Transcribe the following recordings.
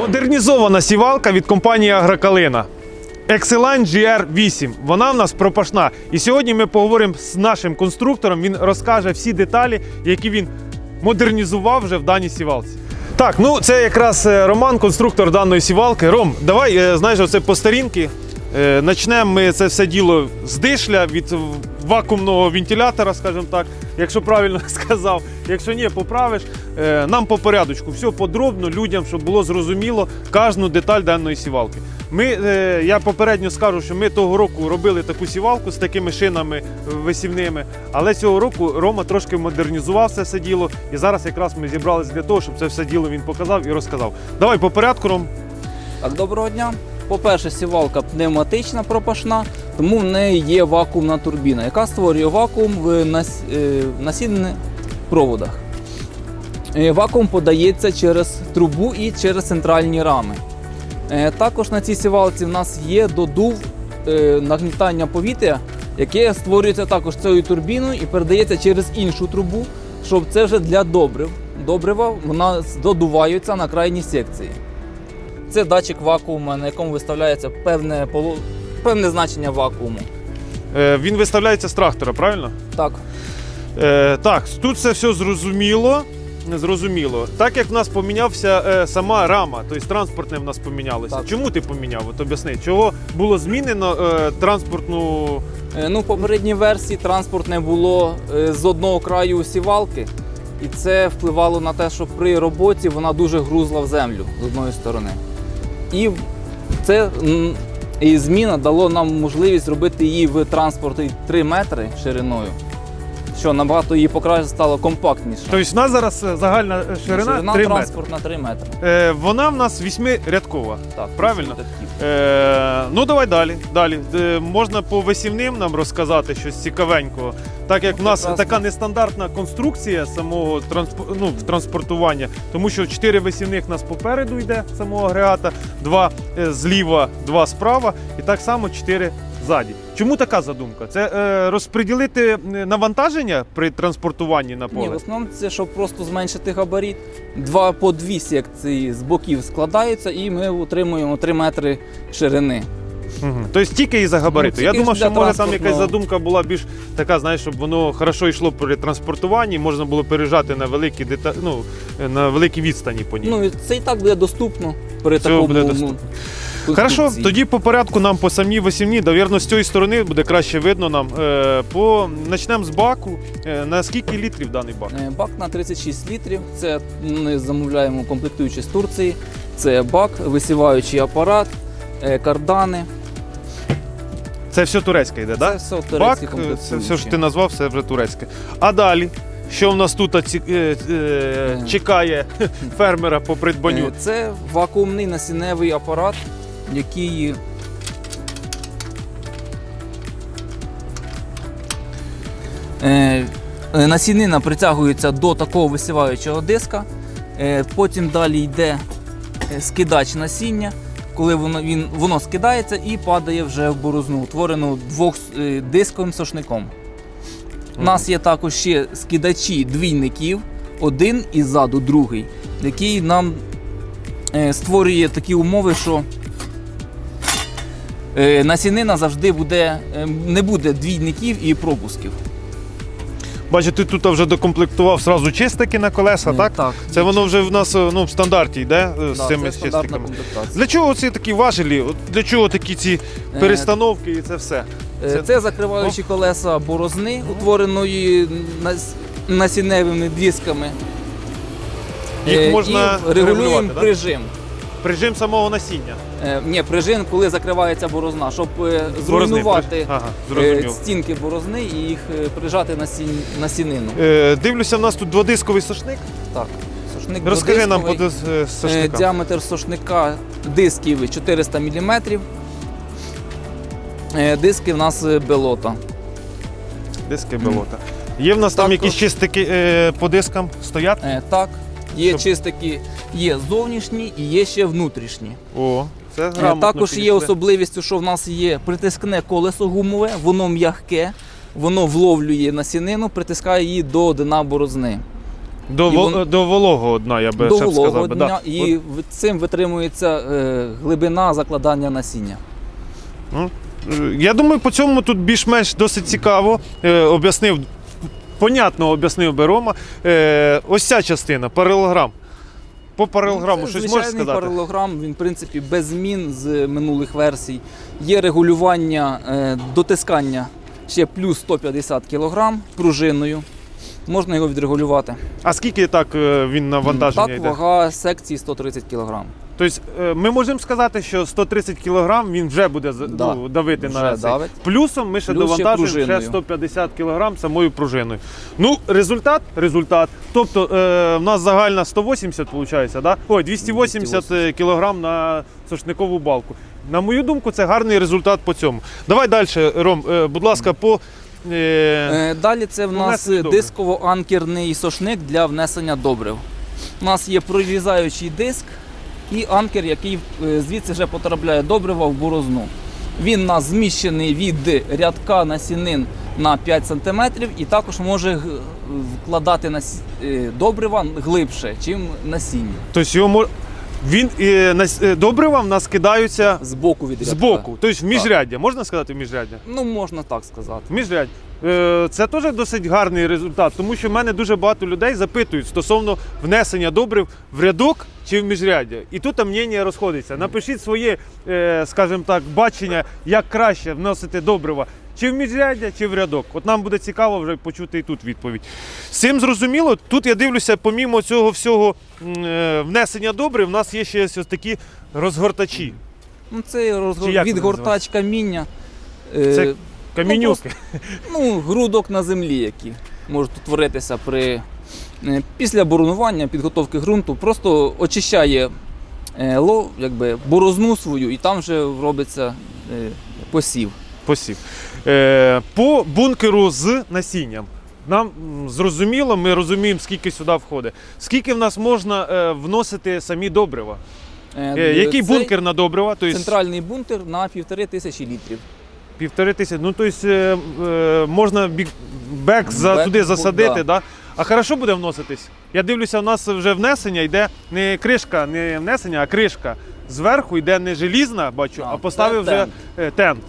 Модернізована сівалка від компанії Агрокалина. Exeline GR8. Вона в нас пропашна. І сьогодні ми поговоримо з нашим конструктором. Він розкаже всі деталі, які він модернізував вже в даній сівалці. Так, ну це якраз е, Роман, конструктор даної сівалки. Ром, давай, е, знаєш, оце по старінки. Е, Начнемо ми це все діло з дишля від вакуумного вентилятора, скажімо так, якщо правильно сказав. Якщо ні, поправиш. Е, Нам по порядочку, все подробно людям, щоб було зрозуміло кожну деталь даної сівалки. Ми, е, я попередньо скажу, що ми того року робили таку сівалку з такими шинами висівними, але цього року Рома трошки модернізував це все діло. І зараз якраз ми зібралися для того, щоб це все діло він показав і розказав. Давай по порядку, Ром. Доброго дня. По-перше, сівалка пневматична пропашна, тому в неї є вакуумна турбіна, яка створює вакуум в е, насінних проводах. Е, Вакуум подається через трубу і через центральні рами. Е, Також на цій сівалці в нас є додув нагнітання повітря, яке створюється також цією турбіною і передається через іншу трубу, щоб це вже для добрив. Добрива вона додувається на крайній секції. Це датчик вакууму, на якому виставляється певне, поло- певне значення вакууму. Е, Він виставляється з трактора, правильно? Так, Е, так, тут це все зрозуміло. Зрозуміло. Так як в нас помінявся е, сама рама, тобто транспортне в нас помінялося. Так. Чому ти поміняв? От об'ясни, чого було змінено е, транспортну. Е, ну, в попередній версії транспортне було е, з одного краю сівалки, і це впливало на те, що при роботі вона дуже грузла в землю з одної сторони. І це і зміна дало нам можливість зробити її в транспорті 3 метри шириною, що набагато її покраще стало компактніше. Тобто в нас зараз е, загальна е, ширина, 3 метри. транспортна 3 метри. Е, вона в нас восьмирядкова. Так, Правильно? Е, ну давай далі. далі. Е, можна по висівним нам розказати щось цікавенького. Так як в нас Прекрасно. така нестандартна конструкція самого трансп... ну, транспортування, тому що чотири висівних нас попереду йде самого агрегата, два е, зліва, два справа, і так само чотири ззаді. Чому така задумка? Це е, розподілити е, навантаження при транспортуванні на Ні, в основному це щоб просто зменшити габарит. Два по дві секції з боків складаються, і ми отримуємо 3 метри ширини. Угу. Тобто тільки із-за габариту. Ну, Я думав, що може там якась задумка була більш така, знаєш, щоб воно хорошо йшло при транспортуванні, можна було переїжджати на великі дета... ну, на великі відстані по ній. Ну і це і так буде доступно при Це такому. буде ну, доступно. Хорошо, тоді по порядку нам по самій висівні, довірно, з цієї сторони буде краще видно нам. Е, по... Почнемо з баку. Е, на скільки літрів даний бак? Е, Бак на 36 літрів. Це ми замовляємо комплектуючі з Турції. Це бак, висіваючий апарат, е, кардани. Це все турецьке йде, Це так? все Бак, е, це комплектуючі. все, що ти назвав, все вже турецьке. А далі, що в нас тут е, е, чекає фермера по придбанню? Е, Це вакуумний насінневий апарат, який е, е, насінина притягується до такого висіваючого диска. Е, Потім далі йде скидач насіння, коли воно, він, воно скидається і падає вже в борозну, утворену двохдисковим сошником. У нас є також ще скидачі двійників, один і ззаду другий, який нам створює такі умови, що насінина завжди буде, е, не буде двійників і пропусків. Бачу, ти тут вже докомплектував сразу чистики на колеса, Е, так? Так. Це воно вже в нас е, ну, в стандарті йде е, з Да, цими це чистиками. Для чого ці такі важелі? Для чого такі ці Е, перестановки і це все? Е, Це- Це закриваючі колеса борозни, утвореної нас- насінневими дисками. Їх Е, можна і регулюємо регулювати, прижим. Прижим самого насіння. Е, Ні, прижим, коли закривається борозна, щоб е, зруйнувати Ага, е, стінки борозни і їх прижати на, сін... на сінину. Е, дивлюся, в нас тут дводисковий сошник. Так. Сошник Розкажи нам по сошникам. Діаметр сошника дисків 400 мм. Диски в нас белота. Диски болота. Є в нас там якісь чистики е, по дискам стоять? Е, Так, є Щоб- чистики, є зовнішні і є ще внутрішні. О, це Е, грамотно Також є підійшли. особливістю, що в нас є притискне колесо гумове, воно м'ягке, воно вловлює насінину, притискає її до дна борозни. До, І вол- вон- до вологого дна, я би до ще б вологого сказав. би, да. дня, і в- цим витримується е, глибина закладання насіння. Ну, е, Я думаю, по цьому тут більш-менш досить цікаво. Е, об'яснив, понятно об'яснив би Рома. Е, ось ця частина, паралелограм. По паралелограму Це щось можеш звичайний сказати? паралелограм, він в принципі без змін з минулих версій. Є регулювання е, дотискання ще плюс 150 кг пружиною. Можна його відрегулювати. А скільки так е, він навантаження так, йде? вага секції 130 кг. Тобто е, ми можемо сказати, що 130 кг він вже буде Да, ну, давити вже на цей. давить. Плюсом ми ще Плюс довантажуємо ще, пружиною. 150 кг самою пружиною. Ну, результат, результат. Тобто е, в нас загальна 180, виходить, да? Ой, 280 кг на сошникову балку. На мою думку, це гарний результат по цьому. Давай далі, Ром, е, будь ласка, по. Е, Е, Далі це в нас дисково-анкерний сошник для внесення добрив. У нас є прорізаючий диск і анкер, який е, звідси вже потрапляє добрива в борозну. Він у нас зміщений від рядка насінин на 5 см і також може вкладати е, добрива глибше, чим насіння. тобто його. Він, е, нас- е, добрива в нас кидаються З боку від рядка. збоку, тобто в міжряддя. Можна сказати в міжряддя? Ну, можна так сказати. Міжрядь. Е, Це теж досить гарний результат, тому що в мене дуже багато людей запитують стосовно внесення добрив в рядок чи в міжряддя. І тут мнення розходиться. Напишіть своє, е, скажімо так, бачення, як краще вносити добрива. Чи в міжряддя, чи в рядок. От нам буде цікаво вже почути і тут відповідь. З цим зрозуміло, тут я дивлюся, помімо цього всього е, внесення добрив, в нас є ще ось такі розгортачі. Ну, це розгор... Відгортач каміння. Е, Це камінюки. ну, грудок на землі, які можуть утворитися при е, після боронування, підготовки ґрунту, просто очищає е, ло, якби, борозну свою і там вже робиться е, посів. Посів. Е, по бункеру з насінням. Нам зрозуміло, ми розуміємо, скільки сюди входить. Скільки в нас можна е, вносити самі добрива? Е, Е, який цей бункер на добрива? Тобто Центральний бункер на півтори тисячі літрів. півтори тисячі. Ну, тобто можна бік, бек за, Бек, туди засадити. да. Да. А хорошо буде вноситись? Я дивлюся, у нас вже внесення йде не кришка, не внесення, а кришка. Зверху йде не желізна, бачу, А, а поставив вже тент. е, тент.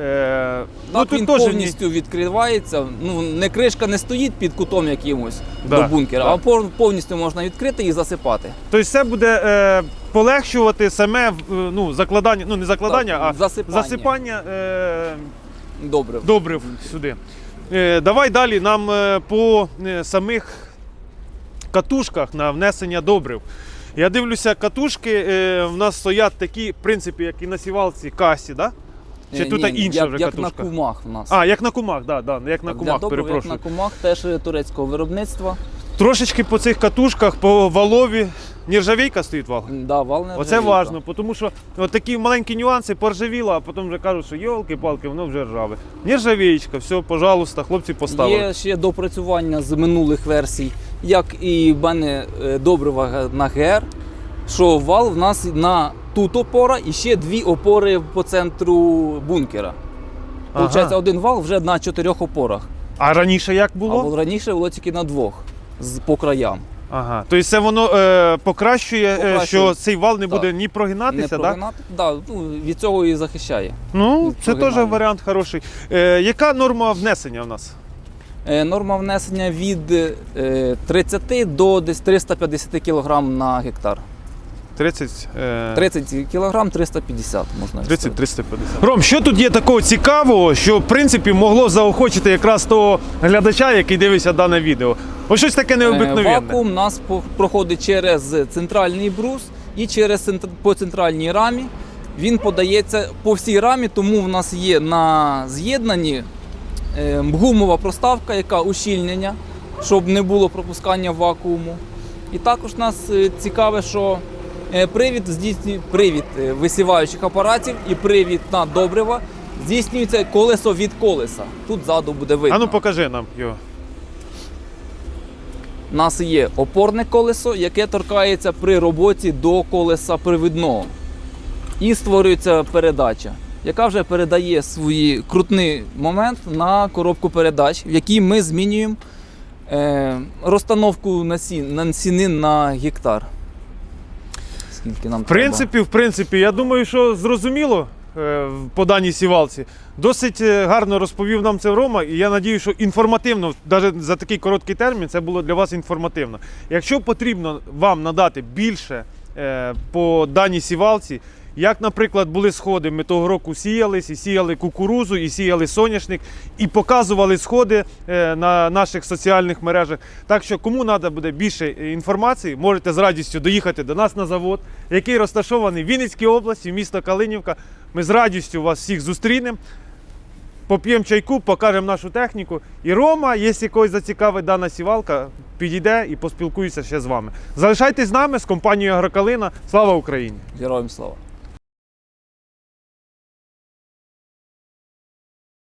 Е, Так він теж ні- повністю відкривається. Ну, не кришка не стоїть під кутом якимось Да, до бункера, а пов- повністю можна відкрити і засипати. Тобто це буде е, полегшувати саме е, ну, закладання, ну не закладання, Так, а засипання. засипання е, Добре. добрив сюди. Е, давай далі нам е, по е, самих катушках на внесення добрив. Я дивлюся, катушки е, в нас стоять такі, в принципі, як і на сівалці касі, да? Чи Е, тут ні, інша як, вже як катушка? на кумах в нас. А, як на кумах, да, да, як на Для кумах, добрив, перепрошую. Як на кумах теж турецького виробництва. Трошечки по цих катушках, по валові. Нержавійка стоїть вал. Да, вал Оце важно, тому що от такі маленькі нюанси поржавіло, а потім вже кажуть, що йолки-палки, воно вже ржаве. Нержавієчка, все, пожалуйста, хлопці поставили. Є ще допрацювання з минулих версій, як і в мене е, добрива на ГР, що вал в нас на тут опора і ще дві опори по центру бункера. Ага. Получається, один вал вже на чотирьох опорах. А раніше як було? вал раніше було тільки на двох з по краям. Ага. Тобто це воно е, покращує, е, Покращує. що цей вал не Так. буде ні Не прогинатися, так? прогинати. Да, ну, від цього і захищає. Ну, Від це теж варіант хороший. Е, яка норма внесення в нас? Е, Норма внесення від е, 30 до десь 350 кг на гектар. 30, е, 30 кг 350 можна 30-350. Ром, що тут є такого цікавого, що в принципі могло заохочити якраз того глядача, який дивиться дане відео? Ось щось таке Е, необикновенне. Вакуум у нас проходить через центральний брус і через по центральній рамі. Він подається по всій рамі, тому в нас є на з'єднанні е, гумова проставка, яка ущільнення, щоб не було пропускання вакууму. І також нас е, цікаве, що е, привід здійснює привід е, висіваючих апаратів і привід на добрива здійснюється колесо від колеса. Тут ззаду буде видно. А ну покажи нам його. У нас є опорне колесо, яке торкається при роботі до колеса привідного. І створюється передача, яка вже передає свій крутний момент на коробку передач, в якій ми змінюємо Е, розстановку насін, насінин на гектар. Скільки нам В принципі, в принципі, я думаю, що зрозуміло е, по даній сівалці. Досить е, гарно розповів нам це Рома, і я надію, що інформативно, навіть за такий короткий термін, це було для вас інформативно. Якщо потрібно вам надати більше е, по даній сівалці, як, наприклад, були сходи, ми того року сіялись, і сіяли кукурузу, і сіяли соняшник, і показували сходи е, на наших соціальних мережах. Так що, кому треба буде більше е, інформації, можете з радістю доїхати до нас на завод, який розташований в Вінницькій області, місто Калинівка. Ми з радістю вас всіх зустрінемо. Поп'ємо чайку, покажемо нашу техніку. І Рома, якщо когось зацікавить дана сівалка, підійде і поспілкується ще з вами. Залишайтесь з нами з компанією Агрокалина. Слава Україні! Героям слава!